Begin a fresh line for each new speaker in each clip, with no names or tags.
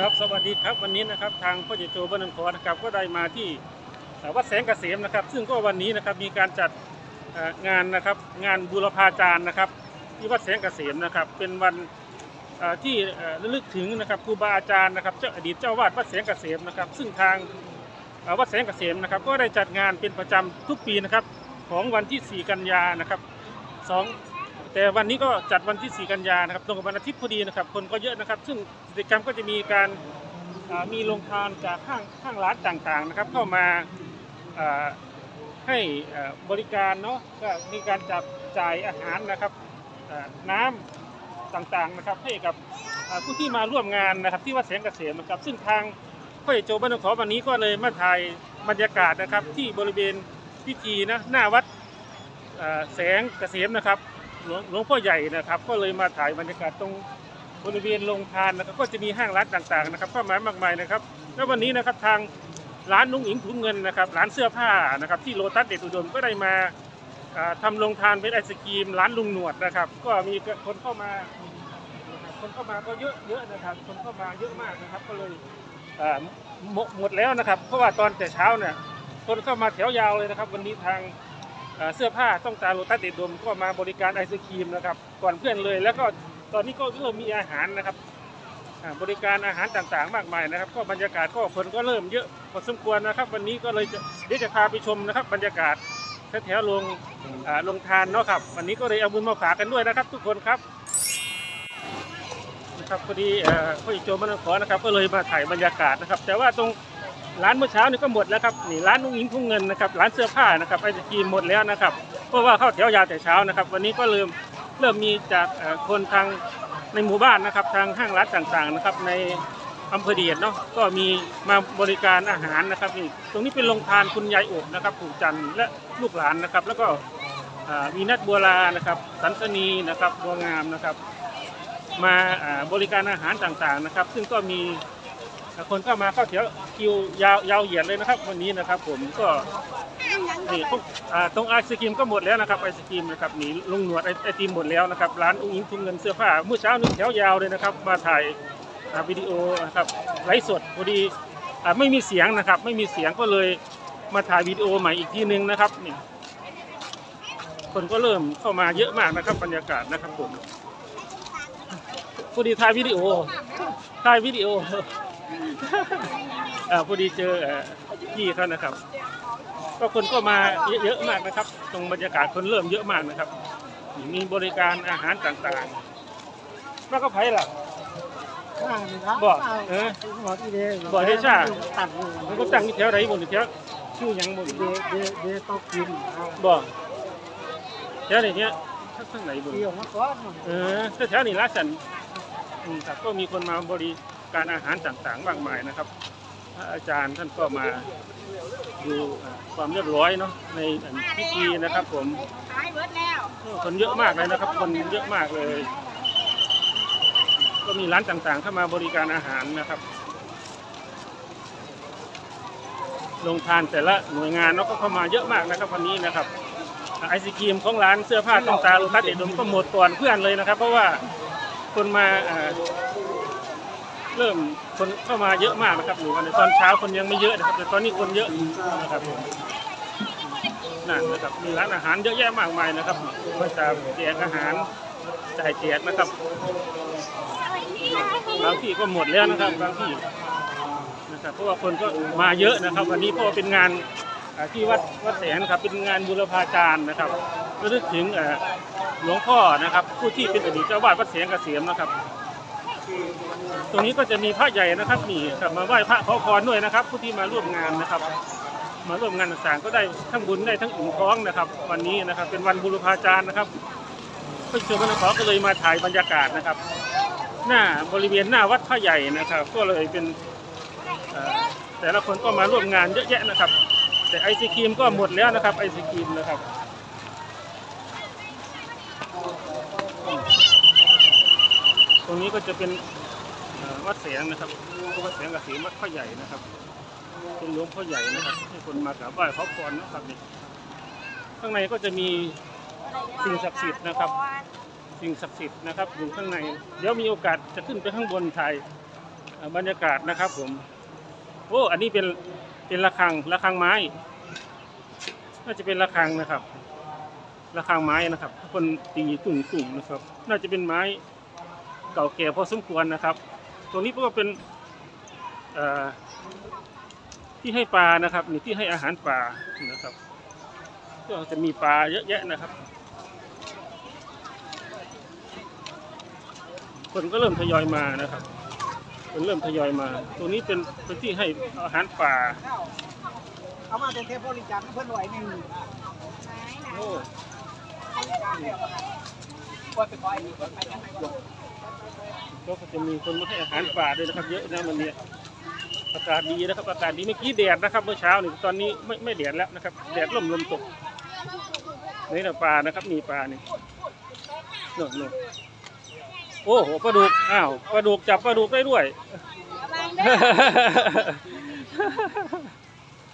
ครับสวัสดีครับวันนี้นะครับทางพ่อใหญ่โจบ้านนครนะครับก็ได้มาที่วัดแสงเกษมนะครับ ซึ่งก็วันนี้นะครับมีการจัดงานนะครับงานบูรพาจารย์นะครับ ที่วัดแสงเกษมนะครับ เป็นวันที่ระลึกถึงนะครับครูบาอาจารย์นะครับเจ้าอดีตเจ้าวาดวัดแสงเกษมนะครับ ซึ่งทางวัดแสงเกษมนะครับ ก็ได้จัดงานเป็นประจำทุกปีนะครับของวันที่ 4 กันยานะครับสอง แต่วันนี้ก็จัดวันที่ 4 กันยานะครับตรงกับวันอาทิตย์พอดีนะครับคนก็เยอะนะครับ ซึ่งกิจกรรมก็จะมีการมีโรงทานจากห้างห้างร้านต่างๆนะครับ เข้ามาให้บริการเนาะก็มีการจับจ่ายอาหารนะครับน้ำต่างๆนะครับให้กับผู้ที่มาร่วมงานนะครับที่วัดแสงเกษมนะครับ ซึ่งทางพ่อใหญ่โจบ้านหนองขอวันนี้ก็เลยมาถ่ายบรรยากาศนะครับ ที่บริเวณพิธีนะหน้าวัดแสงเกษมนะครับ หลวงงพ่อใหญ่นะครับ ก็เลยมาถ่ายบรรยากาศตรงบริเวณโรงทานนะครับก็จะมีห้างร้านต่างๆนะครับเข้ามามากมายนะครับ แล้ววันนี้นะครับทางร้านนุ้งอิงถุงเงินนะครับร้านเสื้อผ้านะครับที่โลตัสเดชอุดมก็ได้มาอ่าทำโรงทานเป็นไอศกรีม ร้านลุงหนวดนะครับ ก็มีคนเข้ามาคนเข้ามาก็เยอะเยอะนะครับ คนเข้ามาเยอะมากนะครับ ก็เลยอ่าหมดหมดแล้วนะครับ เพราะว่าตอนแต่เช้าเนี่ยคนเข้ามาแถวยาวเลยนะครับ วันนี้ทาง เสื้อผ้าต้องตาโลตัสเด็ดดมก็มาบริการไอศครีมนะครับก่อนเพื่อนเลย แล้วก็ตอนนี้ก็เริ่มมีอาหารนะครับบริการอาหารต่างๆ มากมายนะครับ ก็บรรยากาศก็คนก็เริ่มเยอะพอสมควรนะครับ วันนี้ก็เลยจะเดี๋ยวจะพาไปชมนะครับ บรรยากาศแถวๆโรงอ่าโรงทานเนาะครับ วันนี้ก็เลยเอาบุญมาฝากกันด้วยนะครับ ทุกคนครับนะครับพอดีเอ่อพ่ออิโจมันขอนะครับ ก็เลยมาถ่ายบรรยากาศนะครับ แต่ว่าตรง ร้านเมื่อเช้านี่ก็หมดแล้วครับนี่ร้านนุ่งอิงทุ่งเงินนะครับร้านเสื้อผ้านะครับไอศกรีมหมดแล้วนะครับเพราะว่าเข้าแถวยาวแต่เช้านะครับ วันนี้ก็เริ่มเริ่มมีจากคนทางในหมู่บ้านนะครับทางห้างร้านต่างๆนะครับในอำเภอเดียดเนาะก็มีมาบริการอาหารนะครับนี่ตรงนี้เป็นโรงทานคุณยายอบนะครับผูกจันทร์และลูกหลานนะครับ แล้วก็มีนัดบัวลานะครับสันสนีนะครับบัวงามนะครับ มาบริการอาหารต่างๆนะครับ ซึ่งก็มี คนเข้ามาเข้าแถวคิวยาวยาวเหยียดเลยนะครับ วันนี้นะครับ ผมก็นี่พวกอ่าตรงไอศกรีมก็หมดแล้วนะครับไอศกรีมนะครับนี่ลุงหนวดไอไอติมหมดแล้วนะครับร้านอุ้งอิงทุ่งเงินเสื้อผ้าเมื่อเช้านึงแถวยาวเลยนะครับ มาถ่ายอ่าวิดีโอนะครับไลฟ์สดพอดีอ่าไม่มีเสียงนะครับ ไม่มีเสียงก็เลยมาถ่ายวิดีโอใหม่อีกทีนึงนะครับนี่คนก็เริ่มเข้ามาเยอะมากนะครับบรรยากาศนะครับผมพอดีถ่ายวิดีโอถ่ายวิดีโอ อ่าพอดีเจอเอ่อพี่เขานะครับ ก็คนก็มาเยอะๆมากนะครับ ตรงบรรยากาศคนเริ่มเยอะมากนะครับ มีบริการอาหารต่างๆแล้วก็ไผ่ล่ะบอกเออ
บอกอีเดย์
บอกเดชะ
ตัด
มันก็ตั้งอยู่แถวไหนบนแถวชื่อหยังบน
เดเดเดต้องกิน
บอกแถวไหนเนี้ยข้างไหนบน
เกี่ยวมาก่อน
เออแถวๆนี้ละสันอืมครับก็มีคนมาบริ การอาหารต่างๆมากมายนะครับพระอาจารย์ท่านก็มาดูความเรียบร้อยเนาะในพิธีนะครับ ผมคนเยอะมากเลยนะครับ คนเยอะมากเลย ก็มีร้านต่างๆ เข้ามาบริการอาหารนะครับโรงทานแต่ละหน่วยงานเนาะก็เข้ามาเยอะมากนะครับวันนี้นะครับไอศกรีมของร้านเสื้อผ้าต้องตาลูกค้าเด็ดดมก็หมดก่อนเพื่อนเลยนะครับ เพราะว่าคนมาอ่า เริ่มคนเข้ามาเยอะมากนะครับหนูวันตอนเช้าคนยังไม่เยอะนะครับ แต่ตอนนี้คนเยอะนะครับผมนั่นนะครับมีร้านอาหารเยอะแยะมากมายนะครับก็จะแจกอาหารจ่ายแจกนะครับบางที่ก็หมดแล้วนะครับบางที่นะครับเพราะว่าคนก็มาเยอะนะครับ วันนี้เพราะว่าเป็นงานที่วัดวัดแสนครับเป็นงานบุรพาจารย์นะครับระลึกถึงหลวงพ่อนะครับ ผู้ที่เป็นอดีตเจ้าวาดวัดแสนเกษมนะครับ ตรงนี้ก็จะมีพระใหญ่นะครับนี่ครับมาไหว้พระขอพรด้วยนะครับ ผู้ที่มาร่วมงานนะครับ มาร่วมงานต่างๆ ก็ได้ทั้งบุญได้ทั้งอุ่นท้องนะครับ วันนี้นะครับเป็นวันบุรพาจารย์นะครับเพื่อนชวนกันขอก็เลยมาถ่ายบรรยากาศนะครับ หน้าบริเวณหน้าวัดพระใหญ่นะครับ ก็เลยเป็นแต่ละคนก็มาร่วมงานเยอะแยะนะครับ แต่ไอศครีมก็หมดแล้วนะครับไอศครีมนะครับ ตรงนี้ก็จะเป็นวัดแสงนะครับวัดแสงกระสีวัดพระใหญ่นะครับเป็นหลวงพ่อใหญ่นะครับให้คนมากราบไหว้ขอพรนะครับนี่ข้างในก็จะมีสิ่งศักดิ์สิทธิ์นะครับ สิ่งศักดิ์สิทธิ์นะครับอยู่ข้างในเดี๋ยวมีโอกาสจะขึ้นไปข้างบนถ่ายบรรยากาศนะครับ ผมโอ้อันนี้เป็นเป็นระฆังระฆังไม้น่าจะเป็นระฆังนะครับระฆังไม้นะครับ คนตีตุ่งตุ่งๆนะครับ น่าจะเป็นไม้ เก่าแก่พอสมควรนะครับ ตรงนี้ก็เป็นเอ่อที่ให้ปลานะครับนี่ที่ให้อาหารปลานะครับ ก็จะมีปลาเยอะแยะนะครับ คนก็เริ่มทยอยมานะครับคนเริ่มทยอยมาตรงนี้เป็นเป็นที่ให้อาหารป่า
เอามาเป็นเทปบริจาคเพื่อนไหวหนึ่ง
โอ้
ว่าเป็นไว้
ก็จะมีคนมาให้อาหารป่าด้วยนะครับเยอะนะวันนี้อากาศดีนะครับอากาศดีเมื่อกี้แดดนะครับ เมื่อเช้านี่ตอนนี้ไม่ไม่แดดแล้วนะครับแดดลมลมตกนี่นะปลานะครับมีปลานี่โน่นโน่นโอ้โหปลาดุกอ้าวปลาดุกจับปลาดุกได้ด้วย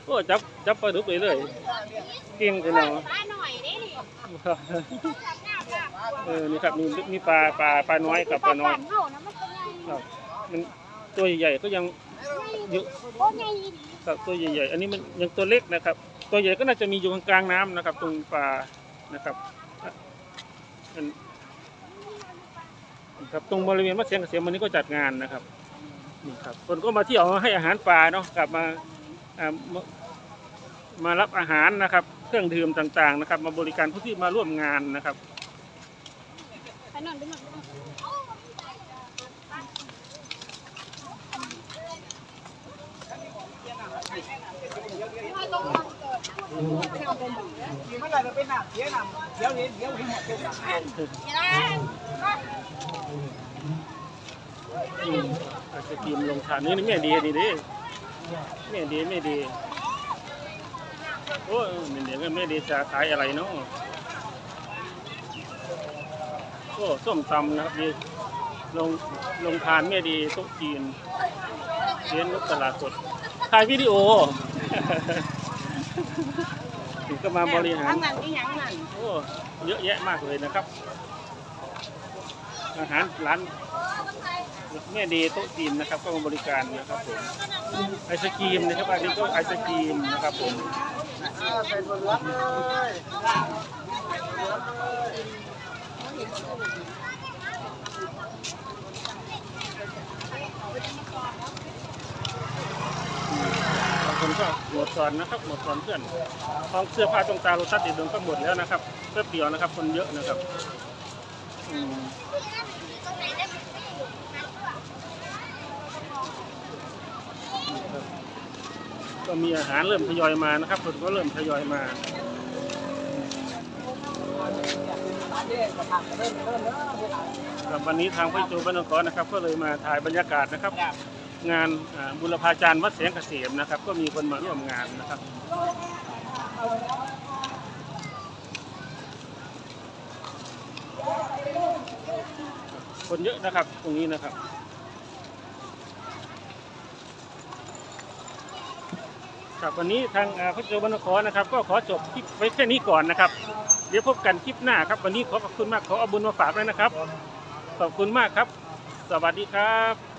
โอ้จับจับปลาดุกเลยเลยเก่งจังเนาะ
ป้าหน่อยได้ดิ
เออนี่ครับมีมีปลาปลาปลาน้อยกับปลาน้อยครับมันตัวใหญ่ๆก็ยังเยอะครับตัวใหญ่ๆอันนี้มันยังตัวเล็กนะครับ ตัวใหญ่ก็น่าจะมีอยู่กลางน้ำนะครับ ตรงปลานะครับอันครับตรงบริเวณวัดเสียงเกษมวันนี้ก็จัดงานนะครับนี่ครับคนก็มาเที่ยวให้อาหารปลาเนาะกลับมาอ่ามารับอาหารนะครับ เครื่องดื่มต่างๆนะครับ มาบริการผู้ที่มาร่วมงานนะครับ
นอนไปนอน
มีเมื่อไหร่เราเป็นหนักเสียหนักเดี๋ยวเห็นเดี๋ยวเห็นหมดเลย
อืมไอศกรีมลงทานนี่นี่แม่ดีดีดิแม่ดีแม่ดีโอ้ยเดี๋ยวแม่ดีจะขายอะไรเนาะ โอ้ส้มตำนะครับดีลงลงทานแม่ดีโต๊ะจีนเลี้ยงรถตลาดสดถ่ายวิดีโอถึงก็มาบริหาร
ทั้งนั้นที่ยังนั่น
โอ้เยอะแยะมากเลยนะครับ อาหารร้านแม่ดีโต๊ะจีนนะครับ ก็มาบริการนะครับผมไอศกรีมนะครับอันนี้ก็ไอศกรีมนะครับผม
ใส่บนรับเลย
บางคนก็หมดสอนนะครับ หมดสอนเพื่อนของเสื้อผ้าตรงตาโรตัสเดดดงก็หมดแล้วนะครับแป๊บเดียวนะครับ คนเยอะนะครับอืมก็มีอาหารเริ่มทยอยมานะครับคนก็เริ่มทยอยมา ครับวันนี้ทางพระโจบ้านนครนะครับ ก็เลยมาถ่ายบรรยากาศนะครับ งานอ่าบุรพาจารย์วัดแสงเกษมนะครับ ก็มีคนมาร่วมงานนะครับคนเยอะนะครับตรงนี้นะครับครับวันนี้ทางอ่าพระโจบ้านนครนะครับ ก็ขอจบคลิปไว้แค่นี้ก่อนนะครับ เดี๋ยวพบกันคลิปหน้าครับ วันนี้ขอขอบคุณมากขอเอาบุญมาฝากด้วยนะครับ ขอบคุณมากครับ สวัสดีครับ